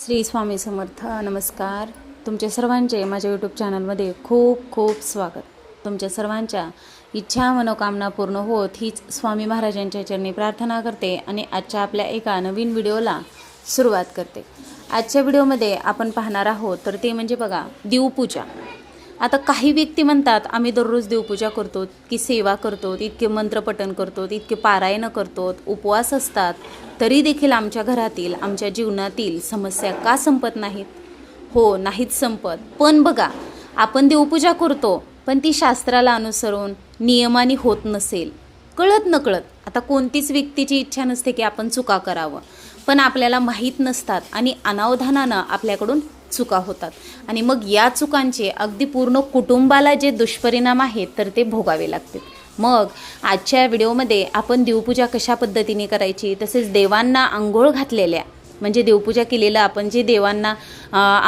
श्री स्वामी समर्थ नमस्कार. तुमच्या सर्वांचे माझ्या यूट्यूब चॅनलमध्ये खूप खूप स्वागत. तुमच्या सर्वांच्या इच्छा मनोकामना पूर्ण होत हीच स्वामी महाराजांच्या चरणी प्रार्थना करते आणि आजच्या आपल्या एका नवीन व्हिडिओला सुरुवात करते. आजच्या व्हिडिओमध्ये आपण पाहणार आहोत तर ते म्हणजे बघा देवपूजा. आता काही व्यक्ती म्हणतात आम्ही दररोज देवपूजा करतो की सेवा करतो इतके मंत्रपठण करतो इतके पारायणं करतो उपवास असतात तरी देखील आमच्या घरातील आमच्या जीवनातील समस्या का संपत नाहीत? हो नाहीत संपत. पण बघा आपण देवपूजा करतो पण ती शास्त्राला अनुसरून नियमाने होत नसेल. कळत नकळत. आता कोणतीच व्यक्तीची इच्छा नसते की आपण चुका करावं. पण आपल्याला माहीत नसतात आणि अनावधानानं आपल्याकडून चुका होतात. आणि मग या चुकांचे अगदी पूर्ण कुटुंबाला जे दुष्परिणाम आहेत तर ते भोगावे लागतील मग आजच्या व्हिडिओमध्ये आपण देवपूजा कशा पद्धतीने करायची? तसेच देवांना आंघोळ घातलेल्या म्हणजे देवपूजा केलेलं आपण जे देवांना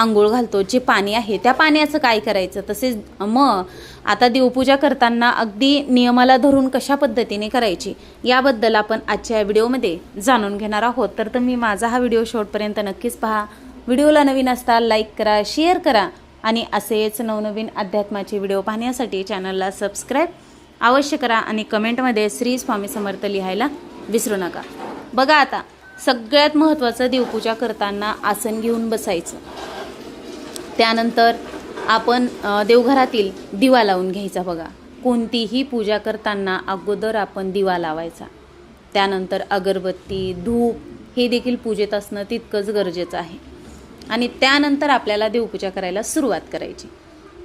आंघोळ घालतो जे पाणी आहे त्या पाण्याचं काय करायचं? तसेच मग आता देवपूजा करताना अगदी नियमाला धरून कशा पद्धतीने करायची? याबद्दल आपण आजच्या व्हिडिओमध्ये जाणून घेणार आहोत. तर तुम्ही माझा हा व्हिडिओ शेवटपर्यंत नक्कीच पहा. व्हिडिओला नवीन असता लाईक करा शेअर करा आणि असेच नवनवीन अध्यात्माचे व्हिडिओ पाहण्यासाठी चॅनलला सबस्क्राईब अवश्य करा आणि कमेंटमध्ये श्री स्वामी समर्थ लिहायला विसरू नका. बघा आता सगळ्यात महत्त्वाचं देवपूजा करताना आसन घेऊन बसायचं. त्यानंतर आपण देवघरातील दिवा लावून घ्यायचा बघा. कोणतीही पूजा करताना अगोदर आपण दिवा लावायचा. त्यानंतर अगरबत्ती धूप हे देखील पूजेत असणं तितकंच गरजेचं आहे. आणि त्यानंतर आपल्याला देवपूजा करायला सुरुवात करायची.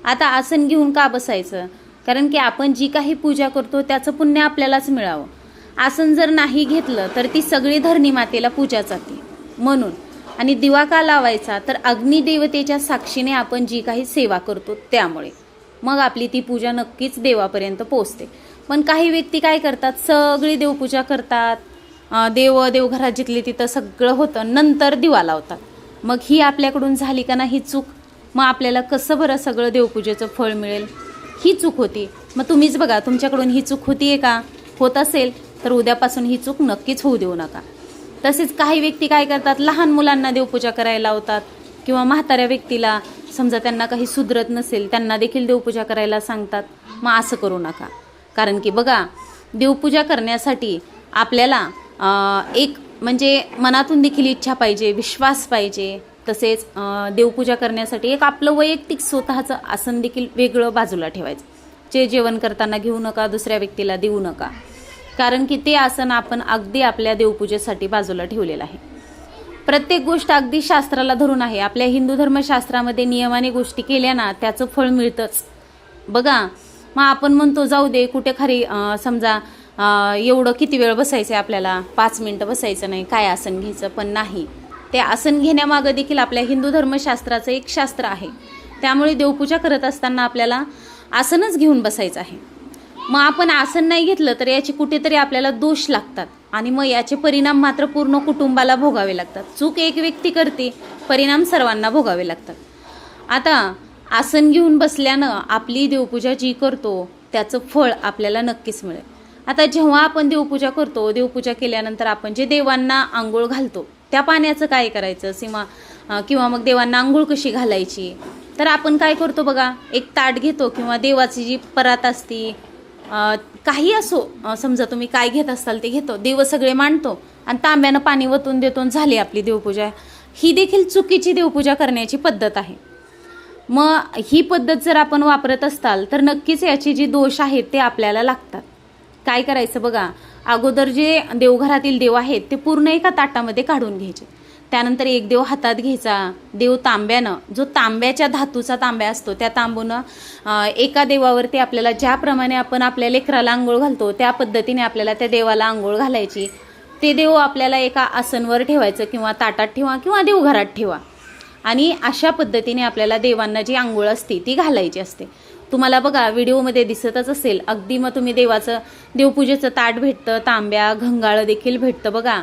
आता आसन घेऊन का बसायचं? कारण की आपण जी काही पूजा करतो त्याचं पुण्य आपल्यालाच मिळावं. आसन जर नाही घेतलं तर ती सगळी धरणी मातेला पूजा जाते. म्हणून आणि दिवा का लावायचा? तर अग्निदेवतेच्या साक्षीने आपण जी काही सेवा करतो त्यामुळे. मग आपली ती पूजा नक्कीच देवापर्यंत पोचते पण काही व्यक्ती काय करतात? सगळी देवपूजा करतात. देव देवघरात जिथली तिथं सगळं होतं नंतर दिवा लावतात. मग ही आपल्याकडून झाली का नाही चूक? मग आपल्याला कसं बरं सगळं देवपूजेचं फळ मिळेल? ही चूक होती. मग तुम्हीच बघा तुमच्याकडून ही चूक होती आहे का? होत असेल तर उद्यापासून ही चूक नक्कीच होऊ देऊ नका. तसेच काही व्यक्ती काय करतात? लहान मुलांना देवपूजा करायला लावतात. किंवा म्हाताऱ्या व्यक्तीला समजा त्यांना काही सुधरत नसेल त्यांना देखील देवपूजा करायला सांगतात. मग असं करू नका. कारण की बघा देवपूजा करण्यासाठी आपल्याला एक म्हणजे मनातून देखील इच्छा पाहिजे विश्वास पाहिजे. तसेच देवपूजा करण्यासाठी एक आपलं वैयक्तिक स्वतःचं आसन देखील वेगळं बाजूला ठेवायचं. जे जेवण करताना घेऊ नका दुसऱ्या व्यक्तीला देऊ नका. कारण की ते आसन आपण अगदी आपल्या देवपूजेसाठी बाजूला ठेवलेलं आहे. प्रत्येक गोष्ट अगदी शास्त्राला धरून आहे. आपल्या हिंदू धर्मशास्त्रामध्ये नियमाने गोष्टी केल्या ना त्याचं फळ मिळतंच. बघा मग आपण म्हणतो जाऊ दे कुठे खरी समजा एवढं किती वेळ बसायचं आहे आपल्याला? पाच मिनटं बसायचं नाही काय आसन घ्यायचं? पण नाही. ते आसन घेण्यामागं देखील आपल्या हिंदू धर्मशास्त्राचं एक शास्त्र आहे. त्यामुळे देवपूजा करत असताना आपल्याला आसनच घेऊन बसायचं आहे. मग आपण आसन नाही घेतलं तर याची कुठेतरी आपल्याला दोष लागतात आणि मग याचे परिणाम मात्र पूर्ण कुटुंबाला भोगावे लागतात. चूक एक व्यक्ती करते परिणाम सर्वांना भोगावे लागतात. आता आसन घेऊन बसल्यानं आपली देवपूजा जी करतो त्याचं फळ आपल्याला नक्कीच मिळेल. आता जेव्हा आपण देवपूजा करतो देवपूजा केल्यानंतर आपण जे देवांना आंघोळ घालतो त्या पाण्याचं काय करायचं? किंवा किंवा मग देवांना आंघोळ कशी घालायची? तर आपण काय करतो बघा एक ताट घेतो किंवा देवाची जी परात असती काही असो समजा तुम्ही काय घेत असाल ते घेतो देव सगळे मांडतो आणि तांब्यानं पाणी वतून देतो आणि झाली आपली देवपूजा. ही देखील चुकीची देवपूजा करण्याची पद्धत आहे. मग ही पद्धत जर आपण वापरत असाल तर नक्कीच याचे जे दोष आहेत ते आपल्याला लागतात. काय करायचं बघा? अगोदर जे देवघरातील देव आहेत ते पूर्ण एका ताटामध्ये काढून घ्यायचे. त्यानंतर एक देव हातात घ्यायचा. देव तांब्यानं जो तांब्याच्या धातूचा तांब्या असतो त्या तांबूनं एका देवावरती आपल्याला ज्याप्रमाणे आपण आपल्या लेकराला आंघोळ घालतो त्या पद्धतीने आपल्याला त्या देवाला आंघोळ घालायची. ते देव आपल्याला एका आसनवर ठेवायचं किंवा ताटात ठेवा किंवा देवघरात ठेवा. आणि अशा पद्धतीने आपल्याला देवांना जी आंघोळ असते ती घालायची असते. तुम्हाला बघा व्हिडिओमध्ये दिसतच असेल. अगदी मग तुम्ही देवाचं देवपूजेचं ताट भेटतं तांब्या घंगाळं देखील भेटतं बघा.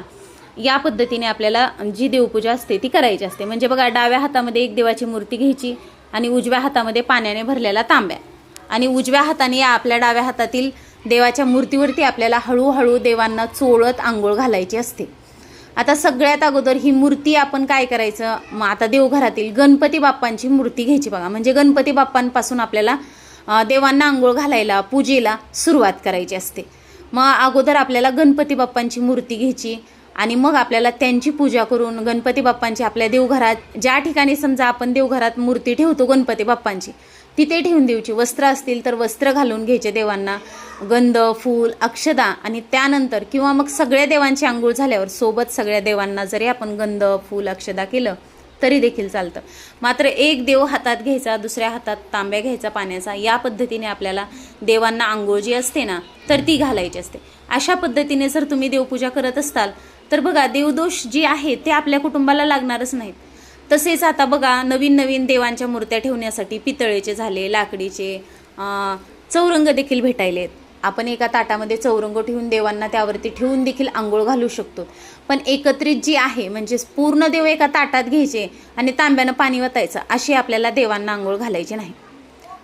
या पद्धतीने आपल्याला जी देवपूजा असते ती करायची असते. म्हणजे बघा डाव्या हातामध्ये एक देवाची मूर्ती घ्यायची आणि उजव्या हातामध्ये पाण्याने भरलेला तांब्या. आणि उजव्या हाताने या आपल्या डाव्या हातातील देवाच्या मूर्तीवरती आपल्याला हळूहळू देवांना चोळत आंघोळ घालायची असते. आता सगळ्यात अगोदर ही मूर्ती आपण काय करायचं? मग आता देवघरातील गणपती बाप्पांची मूर्ती घ्यायची बघा. म्हणजे गणपती बाप्पांपासून आपल्याला देवांना आंघोळ घालायला पूजेला सुरुवात करायची असते. मग अगोदर आपल्याला गणपती बाप्पांची मूर्ती घ्यायची आणि मग आपल्याला त्यांची पूजा करून गणपती बाप्पांची आपल्या देवघरात ज्या ठिकाणी समजा आपण देवघरात मूर्ती ठेवतो गणपती बाप्पांची तिथे ठेवून देऊची. वस्त्र असतील तर वस्त्र घालून घ्यायचे देवांना. गंध फूल अक्षदा आणि त्यानंतर किंवा मग सगळ्या देवांची आंघोळ झाल्यावर सोबत सगळ्या देवांना जरी आपण गंध फूल अक्षदा केलं तरी देखील चालतं. मात्र एक देव हातात घ्यायचा दुसऱ्या हातात तांब्या घ्यायचा पाण्याचा या पद्धतीने आपल्याला देवांना आंघोळ जी असते ना तर ती घालायची असते. अशा पद्धतीने जर तुम्ही देवपूजा करत असताल तर बघा देवदोष जे आहे ते आपल्या कुटुंबाला लागणारच नाहीत. तसेच आता बघा नवीन नवीन देवांच्या मूर्त्या ठेवण्यासाठी पितळेचे झाले लाकडीचे चौरंग देखील भेटायलेत. आपण एका ताटामध्ये चौरंग ठेवून देवांना त्यावरती ठेवून देखील आंघोळ घालू शकतो. पण एकत्रित जी आहे म्हणजे पूर्ण देव एका ताटात घ्यायचे आणि तांब्यानं पाणी वतायचं अशी आपल्याला देवांना आंघोळ घालायची नाही.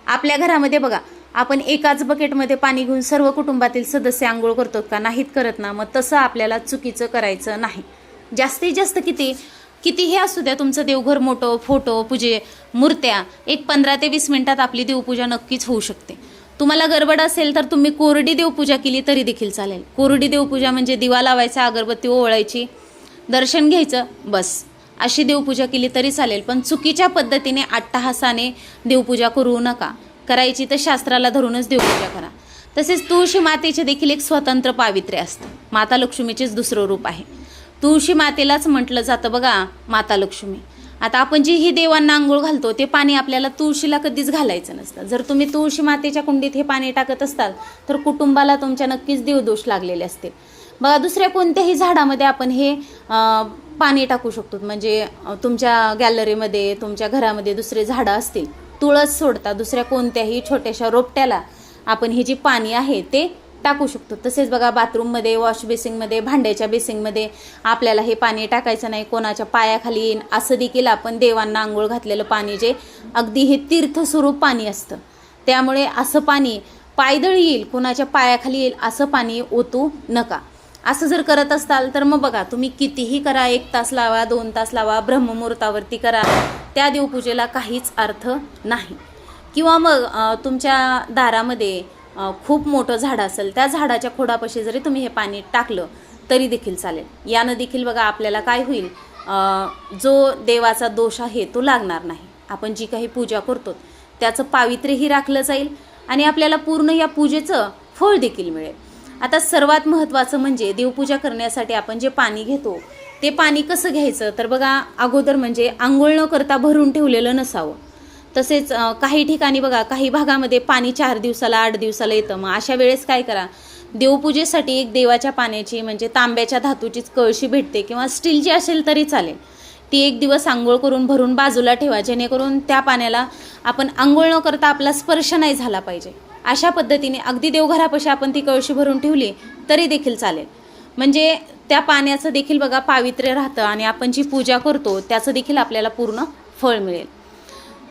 आपल्या घरामध्ये बघा आपण एकाच बकेटमध्ये पाणी घेऊन सर्व कुटुंबातील सदस्य आंघोळ करतो का? नाहीत करत ना. मग तसं आपल्याला चुकीचं करायचं नाही. जास्तीत जास्त किती? कितीही असू द्या तुमचं देवघर मोठं फोटो पूजे मूर्त्या एक पंधरा ते वीस मिनटात आपली देवपूजा नक्कीच होऊ शकते. तुम्हाला गडबड असेल तर तुम्ही कोरडी देवपूजा केली तरी देखील चालेल. कोरडी देवपूजा म्हणजे दिवा लावायचा अगरबत्ती ओवळायची दर्शन घ्यायचं बस. अशी देवपूजा केली तरी चालेल पण चुकीच्या पद्धतीने अट्टहासाने देवपूजा करू नका. करायची तर शास्त्राला धरूनच देवपूजा करा. तसेच तुळशी मातेचे देखील एक स्वतंत्र पावित्र्य असतं. माता लक्ष्मीचेच दुसरं रूप आहे. तुळशी मातेलाच म्हटलं जातं बघा माता लक्ष्मी. आता आपण जी ही देवांना आंघोळ घालतो ते पाणी आपल्याला तुळशीला कधीच घालायचं नसतं. जर तुम्ही तुळशी मातेच्या कुंडीत हे पाणी टाकत असताल तर कुटुंबाला तुमच्या नक्कीच देवदोष लागलेले असतील. बघा दुसऱ्या कोणत्याही झाडामध्ये आपण हे पाणी टाकू शकतो. म्हणजे तुमच्या गॅलरीमध्ये तुमच्या घरामध्ये दुसरे झाडं असतील तुळस सोडता दुसऱ्या कोणत्याही छोट्याशा रोपट्याला आपण हे जे पाणी आहे ते टाकू शकतो. तसेच बघा बाथरूममध्ये वॉश बेसिंगमध्ये भांड्याच्या बेसिंगमध्ये आपल्याला हे पाणी टाकायचं नाही कोणाच्या पायाखाली येईन असं देखील आपण देवांना आंघोळ घातलेलं पाणी जे अगदी हे तीर्थस्वरूप पाणी असतं. त्यामुळे असं पाणी पायदळी येईल कोणाच्या पायाखाली येईल असं पाणी ओतू नका. असं जर करत असाल तर मग बघा तुम्ही कितीही करा एक तास लावा दोन तास लावा ब्रह्ममुहूर्तावरती करा त्या देवपूजेला काहीच अर्थ नाही. किंवा मग तुमच्या दारामध्ये खूप मोठं झाड असेल त्या झाडाच्या खोडापाशी जरी तुम्ही हे पाणी टाकलं तरी देखील चालेल. यानं देखील बघा आपल्याला काय होईल जो देवाचा दोष आहे तो लागणार नाही. आपण जी काही पूजा करतो त्याचं पावित्र्यही राखलं जाईल आणि आपल्याला पूर्ण या पूजेचं फळ देखील मिळेल. आता सर्वात महत्त्वाचं म्हणजे देवपूजा करण्यासाठी आपण जे पाणी घेतो ते पाणी कसं घ्यायचं? तर बघा अगोदर म्हणजे आंघोळ न करता भरून ठेवलेलं नसावं. तसेच काही ठिकाणी बघा काही भागामध्ये पाणी चार दिवसाला आठ दिवसाला येतं. मग अशा वेळेस काय करा देवपूजेसाठी एक देवाच्या पाण्याची म्हणजे तांब्याच्या धातूचीच कळशी भेटते किंवा स्टीलची असेल तरी चालेल. ती एक दिवस आंघोळ करून भरून बाजूला ठेवा जेणेकरून त्या पाण्याला आपण आंघोळ न करता आपला स्पर्श नाही झाला पाहिजे. अशा पद्धतीने अगदी देवघरापाशी आपण ती कळशी भरून ठेवली तरी देखील चालेल. म्हणजे त्या पाण्याचं देखील बघा पावित्र्य राहतं आणि आपण जी पूजा करतो त्याचं देखील आपल्याला पूर्ण फळ मिळेल.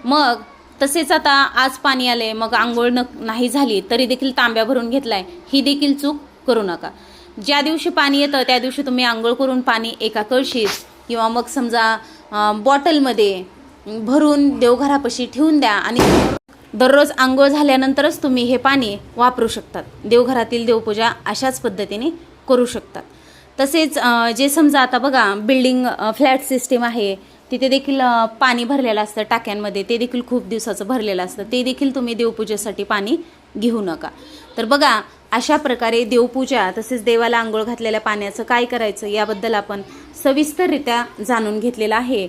मग तसेच आता आज पाणी आले मग आंघोळ न नाही झाली तरी देखील तांब्या भरून घेतलाय. ही देखील चूक करू नका. ज्या दिवशी पाणी येतं त्या दिवशी तुम्ही आंघोळ करून पाणी एका कळशीत किंवा मग समजा बॉटलमध्ये भरून देवघरापाशी ठेवून द्या आणि दररोज आंघोळ झाल्यानंतरच तुम्ही हे पाणी वापरू शकतात. देवघरातील देवपूजा अशाच पद्धतीने करू शकतात. तसेच जे समजा आता बघा बिल्डिंग फ्लॅट सिस्टीम आहे तिथे देखील पाणी भरलेलं असतं टाक्यांमध्ये. ते देखील खूप दिवसाचं भरलेलं असतं. ते देखील तुम्ही देवपूजेसाठी पाणी घेऊ नका. तर बघा अशा प्रकारे देवपूजा तसेच देवाला आंघोळ घातलेल्या पाण्याचं काय करायचं याबद्दल आपण सविस्तररित्या जाणून घेतलेलं आहे.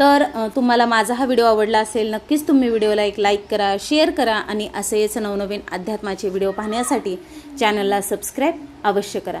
तर तुम्हाला माझा हा व्हिडिओ आवडला असेल नक्कीच तुम्ही व्हिडिओला एक लाईक करा शेअर करा आणि असेच नवनवीन अध्यात्माचे व्हिडिओ पाहण्यासाठी चॅनलला सबस्क्राईब अवश्य करा.